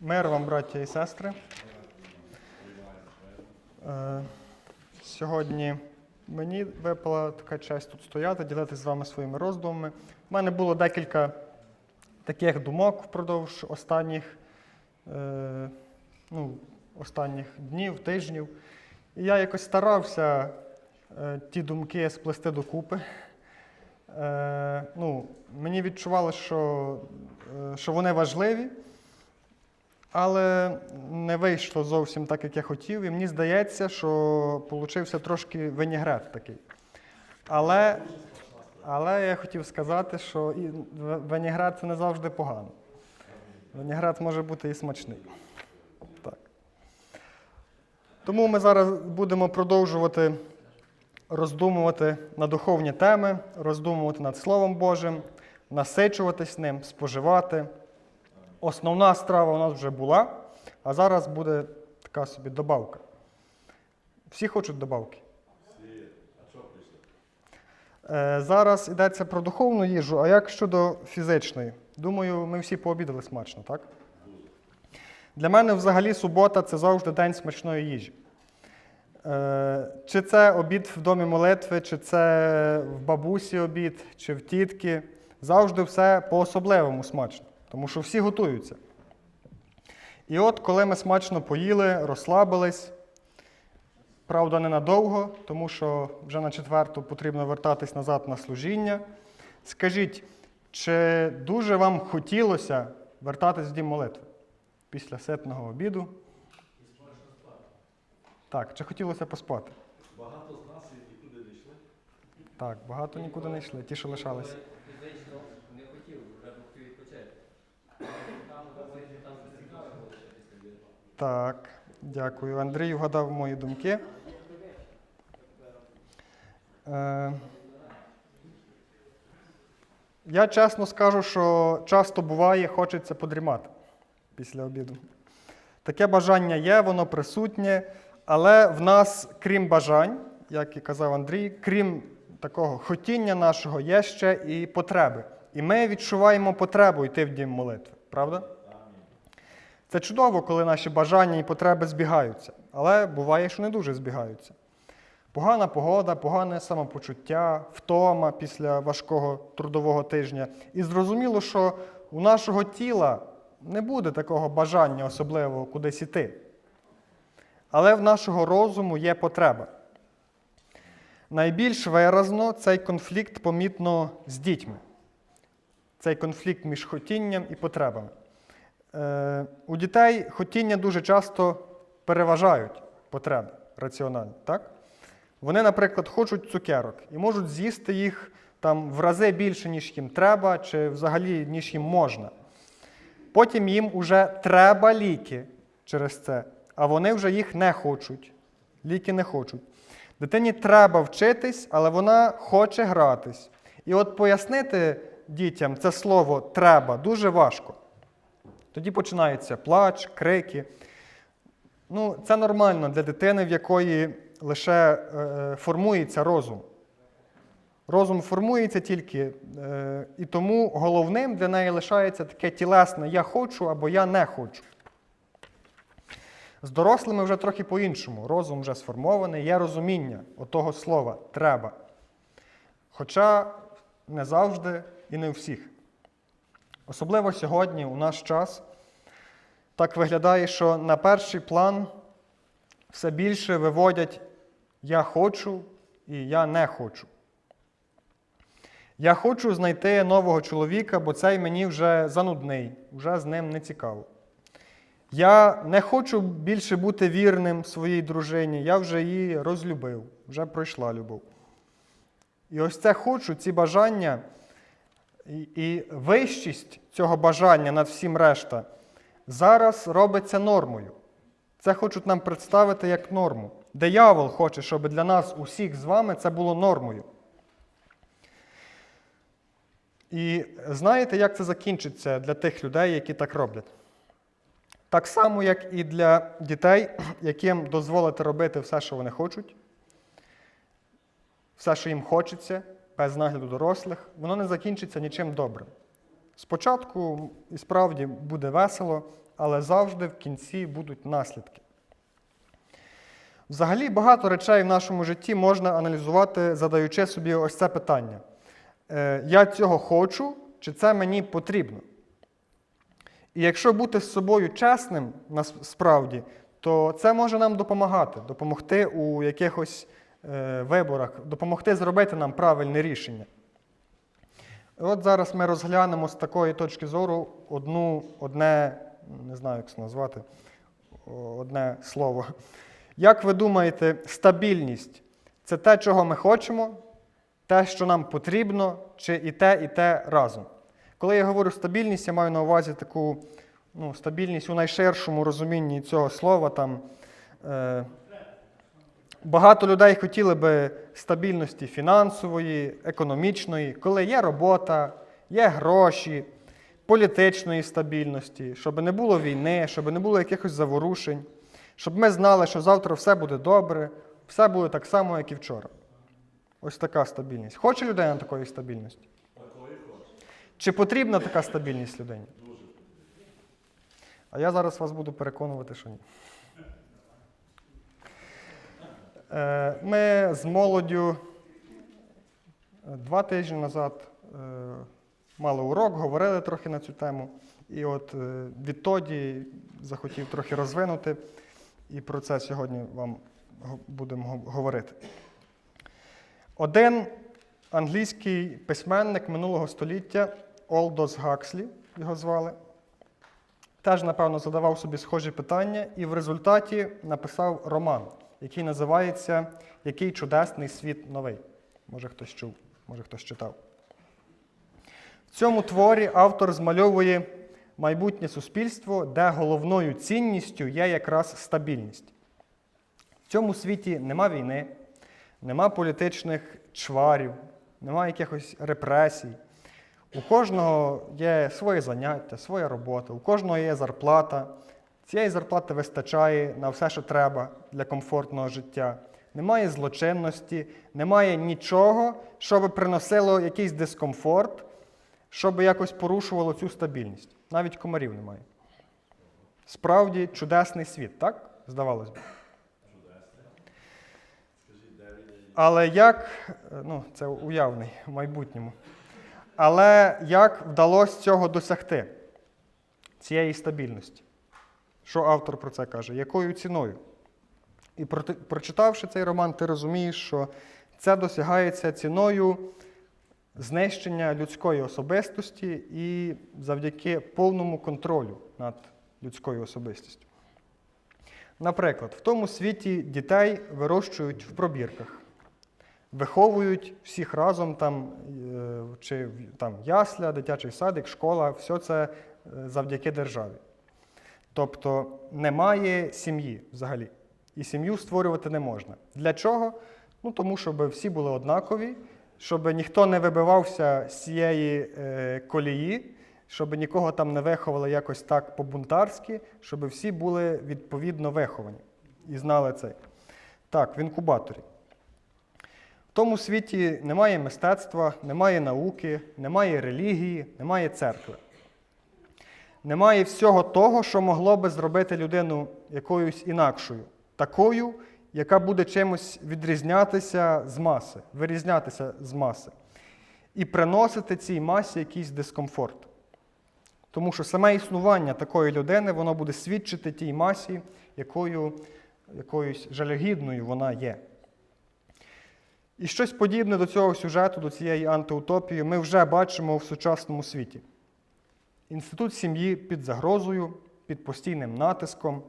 Мир вам, браття і сестри. Е, Сьогодні мені випала така честь тут стояти, ділитися з вами своїми роздумами. У мене було декілька таких думок впродовж останніх, е, ну, останніх днів, тижнів. І я якось старався е, ті думки сплести докупи. Ну, мені відчувалося, що, що вони важливі. Але не вийшло зовсім так, як я хотів, і мені здається, що получився трошки винігрет такий. Але, але я хотів сказати, що і винігрет це не завжди погано. Винігрет може бути і смачний. Так. Тому ми зараз будемо продовжувати роздумувати на духовні теми, роздумувати над Словом Божим, насичуватись ним, споживати. Основна страва у нас вже була, а зараз буде така собі добавка. Всі хочуть добавки? Е, Зараз йдеться про духовну їжу, а як щодо фізичної? Думаю, ми всі пообідали смачно, так? Для мене взагалі субота це завжди день смачної їжі. Е, Чи це обід в домі молитви, чи це в бабусі обід, чи в тітки. Завжди все по-особливому смачно, тому що всі готуються. І от, коли ми смачно поїли, розслабились, правда, ненадовго, тому що вже на четверту потрібно вертатись назад на служіння. Скажіть, чи дуже вам хотілося вертатись в дім молитви після ситного обіду? Так, чи хотілося поспати? Багато з нас нікуди не йшли. Так, багато нікуди не йшли, ті, що лишалися. Фізично не хотів, вже був хотів відпочити. Там, там, там все цікаво було ще після обіду. Так, дякую. Андрій вгадав мої думки. Е, я чесно скажу, що часто буває, хочеться подрімати після обіду. Таке бажання є, воно присутнє, але в нас, крім бажань, як і казав Андрій, крім такого хотіння нашого, є ще і потреби. І ми відчуваємо потребу йти в дім молитви, правда? Це чудово, коли наші бажання і потреби збігаються, але буває, що не дуже збігаються. Погана погода, погане самопочуття, втома після важкого трудового тижня. І зрозуміло, що у нашого тіла не буде такого бажання особливого кудись іти. Але в нашого розуму є потреба. Найбільш виразно цей конфлікт помітно з дітьми. Цей конфлікт між хотінням і потребами. Е, у дітей хотіння дуже часто переважають потреби раціонально. Так? Вони, наприклад, хочуть цукерок і можуть з'їсти їх там в рази більше, ніж їм треба, чи взагалі, ніж їм можна. Потім їм вже треба ліки через це, а вони вже їх не хочуть. Ліки не хочуть. Дитині треба вчитись, але вона хоче гратись. І от пояснити дітям це слово треба дуже важко. Тоді починається плач, крики. Ну, це нормально для дитини, в якої лише е, формується розум. Розум формується тільки, е, і тому головним для неї лишається таке тілесне я хочу або я не хочу. З дорослими вже трохи по-іншому. Розум вже сформований, є розуміння отого слова треба. Хоча не завжди і не у всіх. Особливо сьогодні, у наш час, так виглядає, що на перший план все більше виводять я хочу і я не хочу. Я хочу знайти нового чоловіка, бо цей мені вже занудний, вже з ним не цікаво. Я не хочу більше бути вірним своїй дружині, я вже її розлюбив, вже пройшла любов. І ось це хочу, ці бажання і, вищість цього бажання над всім решта зараз робиться нормою. Це хочуть нам представити як норму. Диявол хоче, щоб для нас усіх з вами це було нормою. І знаєте, як це закінчиться для тих людей, які так роблять? Так само, як і для дітей, яким дозволити робити все, що вони хочуть, все, що їм хочеться, без нагляду дорослих, воно не закінчиться нічим добрим. Спочатку і справді буде весело, але завжди в кінці будуть наслідки. Взагалі багато речей в нашому житті можна аналізувати, задаючи собі ось це питання: Е, я цього хочу, чи це мені потрібно? І якщо бути з собою чесним насправді, то це може нам допомагати, допомогти у якихось виборах, допомогти зробити нам правильне рішення. От зараз ми розглянемо з такої точки зору одну, одне, не знаю, як це назвати, одне слово. Як ви думаєте, стабільність це те, чого ми хочемо, те, що нам потрібно, чи і те, і те разом? Коли я говорю стабільність, я маю на увазі таку ну, стабільність у найширшому розумінні цього слова. Там, е, багато людей хотіли би стабільності фінансової, економічної, коли є робота, є гроші, політичної стабільності, щоб не було війни, щоб не було якихось заворушень, щоб ми знали, що завтра все буде добре, все буде так само, як і вчора. Ось така стабільність. Хоче людина такої стабільності? Чи потрібна така стабільність людині? А я зараз вас буду переконувати, що ні. Е, Ми з молоддю е, два тижні назад е, мали урок, говорили трохи на цю тему. І от відтоді захотів трохи розвинути, і про це сьогодні вам будемо говорити. Один англійський письменник минулого століття Олдос Гакслі, його звали, теж, напевно, задавав собі схожі питання і в результаті написав роман, який називається Який чудесний світ новий. Може хтось чув, може хтось читав. В цьому творі автор змальовує майбутнє суспільство, де головною цінністю є якраз стабільність. В цьому світі нема війни, нема політичних чварів, нема якихось репресій. У кожного є своє заняття, своя робота, у кожного є зарплата. Цієї зарплати вистачає на все, що треба для комфортного життя. Немає злочинності, немає нічого, що би приносило якийсь дискомфорт, що би якось порушувало цю стабільність. Навіть комарів немає. Справді чудесний світ, так? Здавалось би. Але як, ну, це уявний в майбутньому. Але як вдалося цього досягти, цієї стабільності? Що автор про це каже? Якою ціною? І прочитавши цей роман, ти розумієш, що це досягається ціною знищення людської особистості і завдяки повному контролю над людською особистістю. Наприклад, в тому світі дітей вирощують в пробірках, виховують всіх разом, там, е, чи там, ясля, дитячий садик, школа, все це е, завдяки державі. Тобто немає сім'ї взагалі. І сім'ю створювати не можна. Для чого? Ну, тому щоб всі були однакові, щоб ніхто не вибивався з цієї е, колії, щоб нікого там не виховали якось так по-бунтарськи, щоб всі були відповідно виховані і знали це. Так, в інкубаторі. В тому світі немає мистецтва, немає науки, немає релігії, немає церкви. Немає всього того, що могло би зробити людину якоюсь інакшою, такою, яка буде чимось відрізнятися з маси, вирізнятися з маси, і приносити цій масі якийсь дискомфорт. Тому що саме існування такої людини воно буде свідчити тій масі, якою, якоюсь жалюгідною вона є. І щось подібне до цього сюжету, до цієї антиутопії, ми вже бачимо в сучасному світі. Інститут сім'ї під загрозою, під постійним натиском.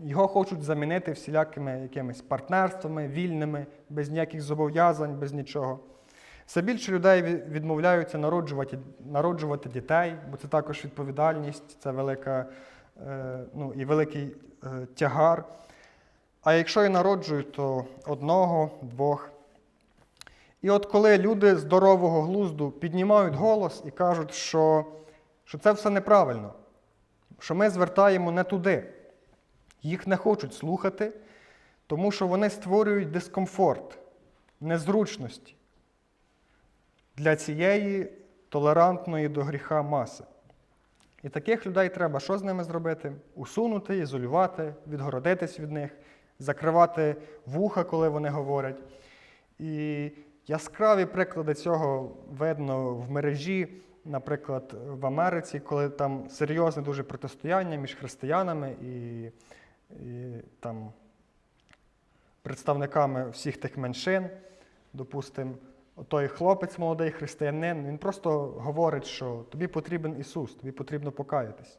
Його хочуть замінити всілякими якимись партнерствами, вільними, без ніяких зобов'язань, без нічого. Все більше людей відмовляються народжувати, народжувати дітей, бо це також відповідальність, це велика, е, ну, і великий е, тягар. А якщо і народжують, то одного, двох. І от коли люди здорового глузду піднімають голос і кажуть, що, що це все неправильно, що ми звертаємо не туди, їх не хочуть слухати, тому що вони створюють дискомфорт, незручності для цієї толерантної до гріха маси. І таких людей треба що з ними зробити? Усунути, ізолювати, відгородитись від них, закривати вуха, коли вони говорять. І яскраві приклади цього видно в мережі, наприклад, в Америці, коли там серйозне дуже протистояння між християнами і, і там, представниками всіх тих меншин. Допустимо, той хлопець, молодий християнин, він просто говорить, що тобі потрібен Ісус, тобі потрібно покаятись.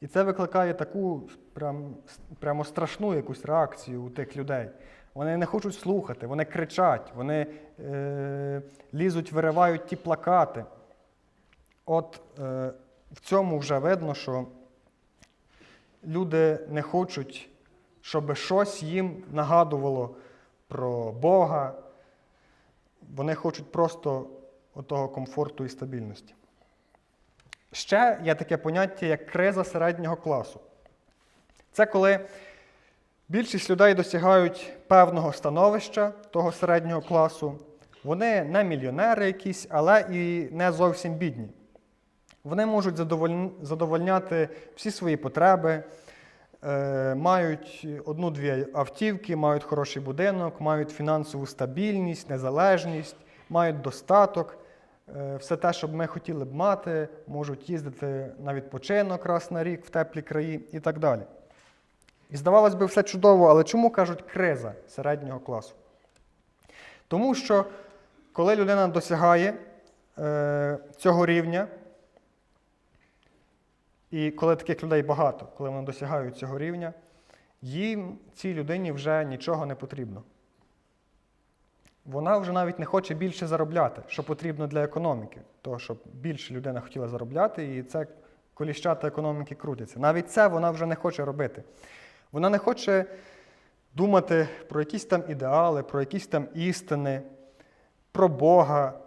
І це викликає таку прям, прямо страшну якусь реакцію у тих людей. Вони не хочуть слухати, вони кричать, вони е, лізуть, виривають ті плакати. От е, в цьому вже видно, що люди не хочуть, щоб щось їм нагадувало про Бога. Вони хочуть просто того комфорту і стабільності. Ще є таке поняття, як криза середнього класу. Це коли більшість людей досягають певного становища того середнього класу. Вони не мільйонери якісь, але і не зовсім бідні. Вони можуть задовольняти всі свої потреби, е, мають одну-дві автівки, мають хороший будинок, мають фінансову стабільність, незалежність, мають достаток. Е, Все те, що ми хотіли б мати, можуть їздити на відпочинок раз на рік в теплі краї і так далі. І здавалось би, все чудово, але чому кажуть криза середнього класу? Тому що коли людина досягає е, цього рівня, і коли таких людей багато, коли вони досягають цього рівня, їм цій людині вже нічого не потрібно. Вона вже навіть не хоче більше заробляти, що потрібно для економіки, того, щоб більше людина хотіла заробляти, і це коліщата економіки крутяться. Навіть це вона вже не хоче робити. Вона не хоче думати про якісь там ідеали, про якісь там істини, про Бога.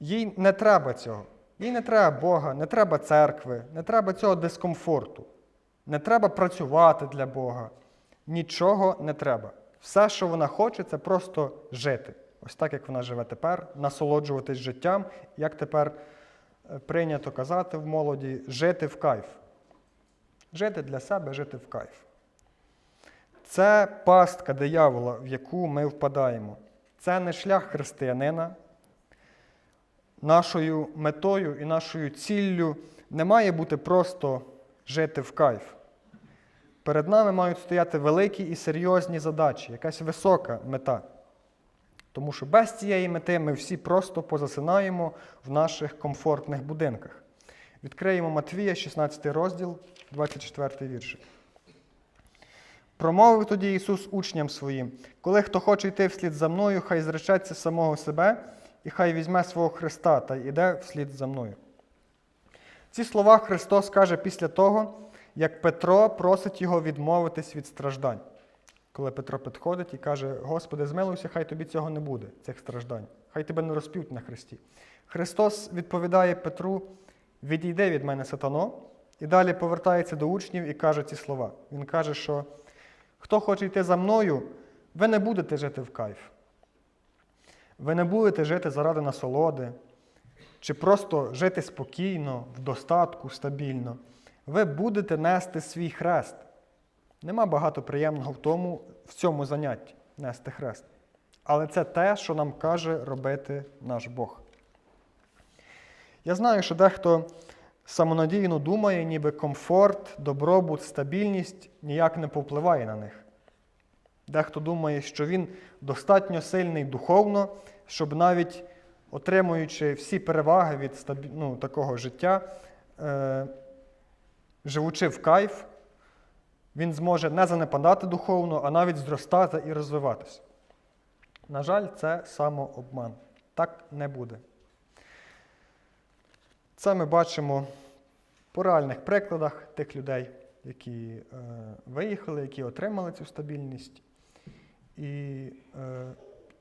Їй не треба цього. Їй не треба Бога, не треба церкви, не треба цього дискомфорту. Не треба працювати для Бога. Нічого не треба. Все, що вона хоче, це просто жити. Ось так, як вона живе тепер, насолоджуватись життям, як тепер е, прийнято казати в молоді, жити в кайф. Жити для себе, жити в кайф. Це пастка диявола, в яку ми впадаємо. Це не шлях християнина. Нашою метою і нашою ціллю не має бути просто жити в кайф. Перед нами мають стояти великі і серйозні задачі, якась висока мета. Тому що без цієї мети ми всі просто позасинаємо в наших комфортних будинках. Відкриємо Матвія, 16 розділ, 24 віршик. Промовив тоді Ісус учням своїм: коли хто хоче йти вслід за мною, хай зречеться самого себе, і хай візьме свого Христа та йде вслід за мною. Ці слова Христос каже після того, як Петро просить його відмовитись від страждань. Коли Петро підходить і каже: Господи, змилуйся, хай тобі цього не буде, цих страждань, хай тебе не розп'ють на хресті. Христос відповідає Петру: відійди від мене, сатано, і далі повертається до учнів і каже ці слова. Він каже, що хто хоче йти за мною, ви не будете жити в кайф. Ви не будете жити заради насолоди, чи просто жити спокійно, в достатку, стабільно. Ви будете нести свій хрест. Нема багато приємного в тому, в цьому занятті нести хрест. Але це те, що нам каже робити наш Бог. Я знаю, що дехто самонадійно думає, ніби комфорт, добробут, стабільність ніяк не повпливає на них. Дехто думає, що він достатньо сильний духовно, щоб навіть отримуючи всі переваги від ну, такого життя, е... живучи в кайф, він зможе не занепадати духовно, а навіть зростати і розвиватися. На жаль, це самообман. Так не буде. Це ми бачимо по реальних прикладах тих людей, які е, виїхали, які отримали цю стабільність, і, е,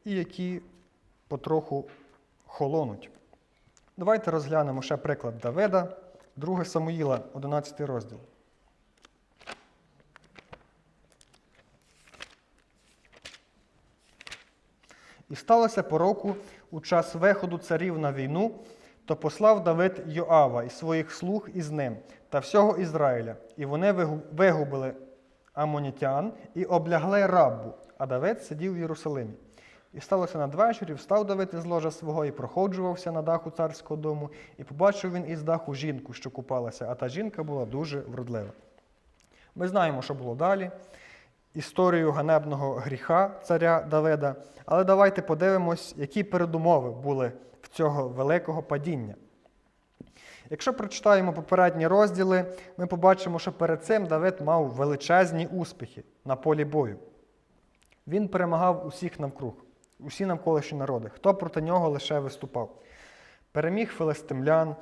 і які потроху холонуть. Давайте розглянемо ще приклад Давида, 2 Самуїла, 11 розділ. І сталося по року у час виходу царів на війну то послав Давид Йоава і своїх слуг із ним та всього Ізраїля, і вони вигубили амонітян і облягли раббу, а Давид сидів в Єрусалимі. І сталося надвечір, і встав Давид із ложа свого і проходжувався на даху царського дому, і побачив він із даху жінку, що купалася, а та жінка була дуже вродлива. Ми знаємо, що було далі, історію ганебного гріха царя Давида, але давайте подивимось, які передумови були в цього великого падіння. Якщо прочитаємо попередні розділи, ми побачимо, що перед цим Давид мав величезні успіхи на полі бою. Він перемагав усіх навкруг, усі навколишні народи, хто проти нього лише виступав. Переміг филистимлян,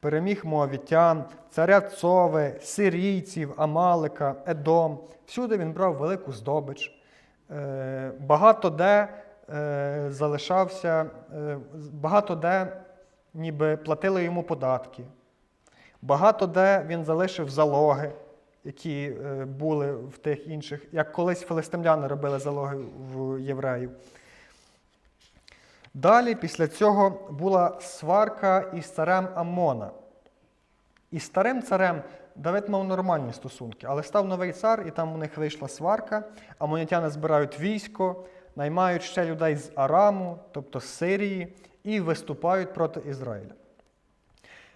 переміг моавітян, царя Цови, сирійців, Амалика, Едом. Всюди він брав велику здобич. Е, Багато де е, залишався, е, багато де ніби платили йому податки. Багато де він залишив залоги, які е, були в тих інших, як колись филистимляни робили залоги в євреїв. Далі, після цього, була сварка із царем Амона. Із старим царем Давид мав нормальні стосунки, але став новий цар, і там у них вийшла сварка. Амонітяни збирають військо, наймають ще людей з Араму, тобто з Сирії, і виступають проти Ізраїля.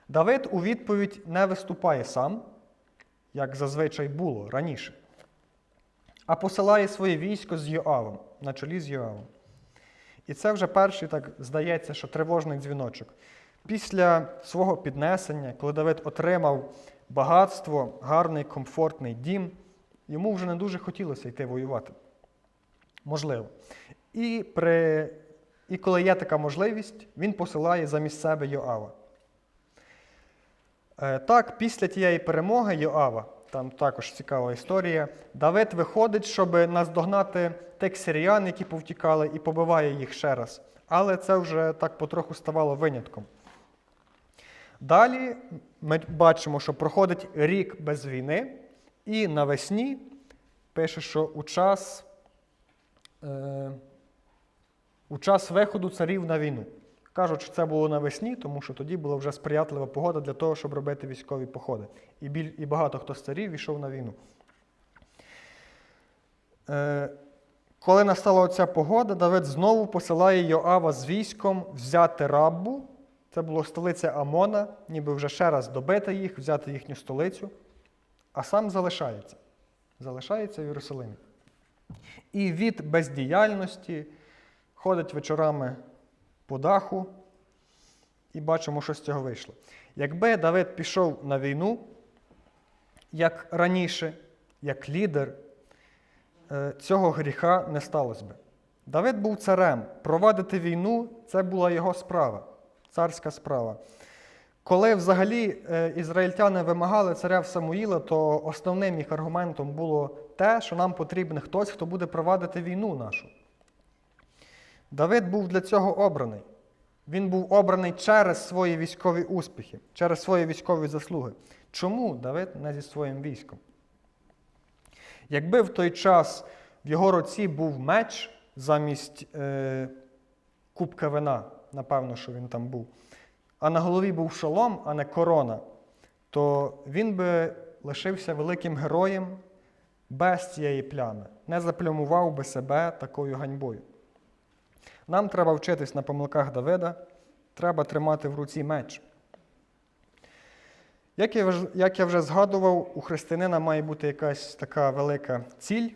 Давид у відповідь не виступає сам, як зазвичай було раніше, а посилає своє військо з Йоавом, на чолі з Йоавом. І це вже перший, так здається, що тривожний дзвіночок. Після свого піднесення, коли Давид отримав багатство, гарний, комфортний дім, йому вже не дуже хотілося йти воювати. Можливо. І, при... І коли є така можливість, він посилає замість себе Йоава. Е, Так, після тієї перемоги Йоава, там також цікава історія, Давид виходить, щоб наздогнати тих сиріян, які повтікали, і побиває їх ще раз. Але це вже так потроху ставало винятком. Далі ми бачимо, що проходить рік без війни, і навесні пише, що у час, е, у час виходу царів на війну. Кажуть, що це було навесні, тому що тоді була вже сприятлива погода для того, щоб робити військові походи. І, біль, і багато хто з царів йшов на війну. Е, коли настала оця погода, Давид знову посилає Йоава з військом взяти раббу. Це була столиця Амона, ніби вже ще раз добити їх, взяти їхню столицю, а сам залишається. Залишається в Єрусалимі. І від бездіяльності ходить вечорами по даху, і бачимо, що з цього вийшло. Якби Давид пішов на війну, як раніше, як лідер, е, цього гріха не сталося би. Давид був царем. Провадити війну це була його справа, царська справа. Коли взагалі е, ізраїльтяни вимагали царя в Самуїла, то основним їх аргументом було те, що нам потрібен хтось, хто буде провадити війну нашу. Давид був для цього обраний. Він був обраний через свої військові успіхи, через свої військові заслуги. Чому Давид не зі своїм військом? Якби в той час в його руці був меч замість е, кубка вина, напевно, що він там був, а на голові був шолом, а не корона, то він би лишився великим героєм без цієї плями, не заплямував би себе такою ганьбою. Нам треба вчитись на помилках Давида, треба тримати в руці меч. Як я, вже згадував, у християнина має бути якась така велика ціль.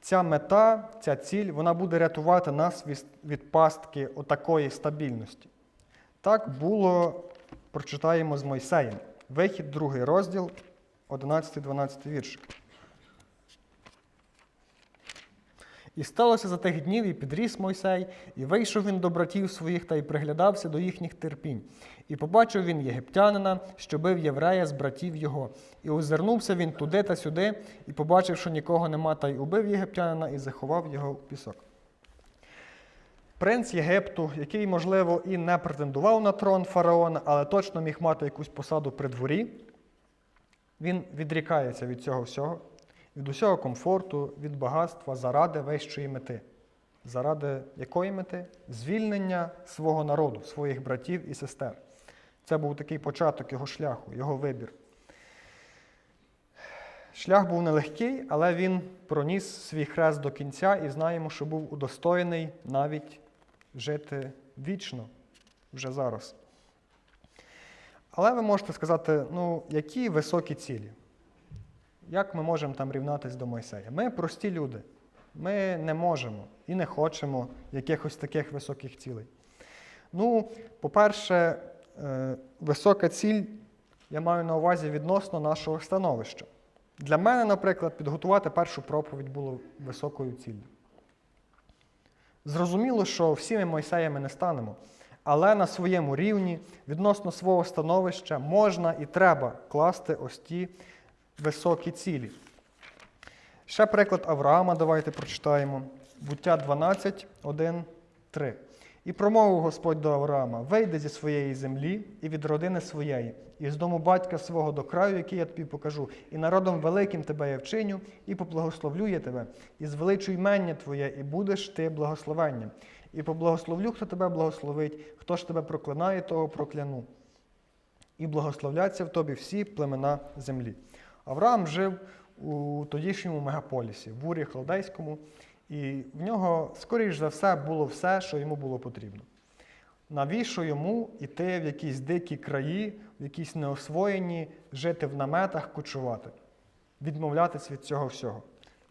Ця мета, ця ціль, вона буде рятувати нас від, пастки отакої стабільності. Так було, прочитаємо з Мойсеєм. Вихід, другий розділ, 11-12 віршик. І сталося за тих днів, і підріс Мойсей, і вийшов він до братів своїх та й приглядався до їхніх терпінь. І побачив він єгиптянина, що бив єврея з братів його. І озирнувся він туди та сюди, і побачив, що нікого нема, та й убив єгиптянина і заховав його в пісок. Принц Єгипту, який, можливо, і не претендував на трон фараона, але точно міг мати якусь посаду при дворі, він відрікається від цього всього, від усього комфорту, від багатства заради вищої мети. Заради якої мети? Звільнення свого народу, своїх братів і сестер. Це був такий початок його шляху, його вибір. Шлях був нелегкий, але він проніс свій хрест до кінця і знаємо, що був удостоєний навіть жити вічно вже зараз. Але ви можете сказати, ну, які високі цілі? Як ми можемо там рівнатися до Мойсея? Ми прості люди. Ми не можемо і не хочемо якихось таких високих цілей. Ну, по-перше, е, висока ціль я маю на увазі відносно нашого становища. Для мене, наприклад, підготувати першу проповідь було високою ціллю. Зрозуміло, що всі ми Мойсеями не станемо, але на своєму рівні, відносно свого становища, можна і треба класти ось ті високі цілі. Ще приклад Авраама, давайте прочитаємо. Буття 12, 1, 3. І промовив Господь до Авраама: вийди зі своєї землі і від родини своєї, і з дому батька свого до краю, який я тобі покажу, і народом великим тебе я вчиню, і поблагословлю я тебе, і звеличу ймення твоє, і будеш ти благословенням. І поблагословлю, хто тебе благословить, хто ж тебе проклинає, того прокляну. І благословляться в тобі всі племена землі. Авраам жив у тодішньому мегаполісі, в Урі Халдейському, і в нього, скоріш за все, було все, що йому було потрібно. Навіщо йому йти в якісь дикі краї, в якісь неосвоєні, жити в наметах, кочувати, відмовлятись від цього всього?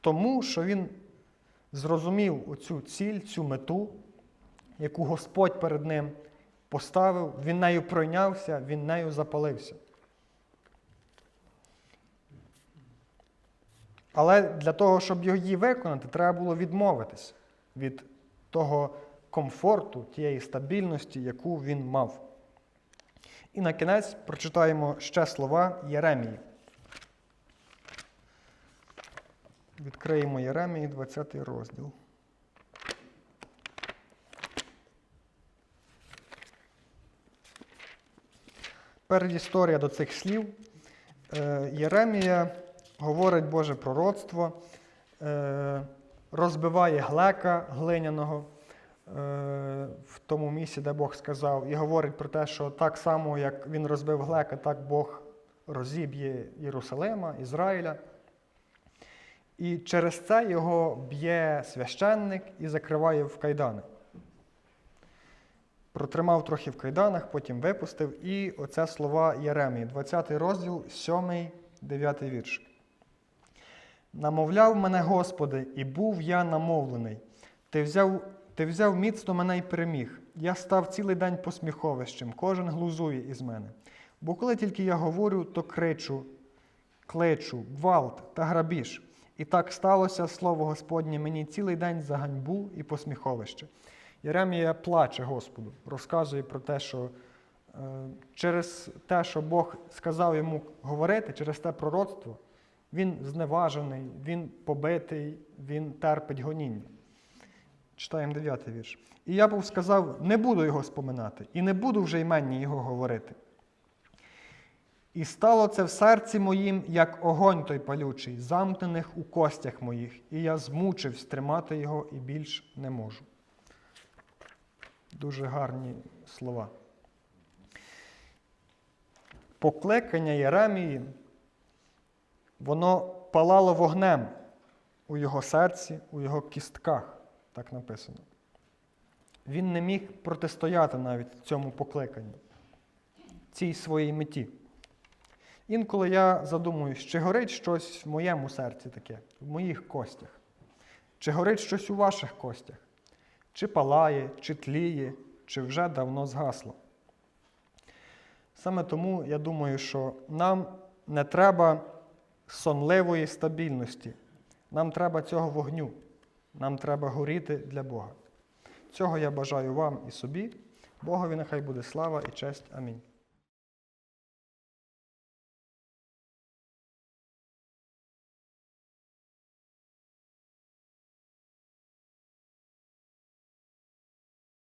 Тому що він зрозумів оцю ціль, цю мету, яку Господь перед ним поставив, він нею пройнявся, він нею запалився. Але для того, щоб її виконати, треба було відмовитись від того комфорту, тієї стабільності, яку він мав. І на кінець прочитаємо ще слова Єремії. Відкриємо Єремії, 20 розділ. Передісторія до цих слів. Е, Єремія говорить Боже пророцтво, е, розбиває глека глиняного е, в тому місці, де Бог сказав, і говорить про те, що так само, як він розбив глека, так Бог розіб'є Єрусалима, Ізраїля. І через це його б'є священник і закриває в кайдани. Протримав трохи в кайданах, потім випустив. І оце слова Єремії, 20 розділ, 7, 9 вірш. Намовляв мене, Господи, і був я намовлений. Ти взяв, ти взяв міцно мене й переміг. Я став цілий день посміховищем, кожен глузує із мене. Бо коли тільки я говорю, то кричу, кличу, гвалт та грабіж. І так сталося слово Господнє мені цілий день за ганьбу і посміховище. Єремія плаче Господу, розказує про те, що е, через те, що Бог сказав йому говорити, через те пророцтво, він зневажений, він побитий, він терпить гоніння. Читаємо 9 вірш. І я був сказав: не буду його споминати, і не буду вже ймення його говорити. І стало це в серці моїм, як огонь той палючий, замкнених у костях моїх, і я змучився тримати його і більш не можу. Дуже гарні слова. Покликання Єремії, воно палало вогнем у його серці, у його кістках, так написано. Він не міг протистояти навіть цьому покликанню, цій своїй меті. Інколи я задумуюсь, чи горить щось в моєму серці таке, в моїх костях, чи горить щось у ваших костях, чи палає, чи тліє, чи вже давно згасло. Саме тому я думаю, що нам не треба сонливої стабільності, нам треба цього вогню, нам треба горіти для Бога. Цього я бажаю вам і собі. Богові нехай буде слава і честь. Амінь.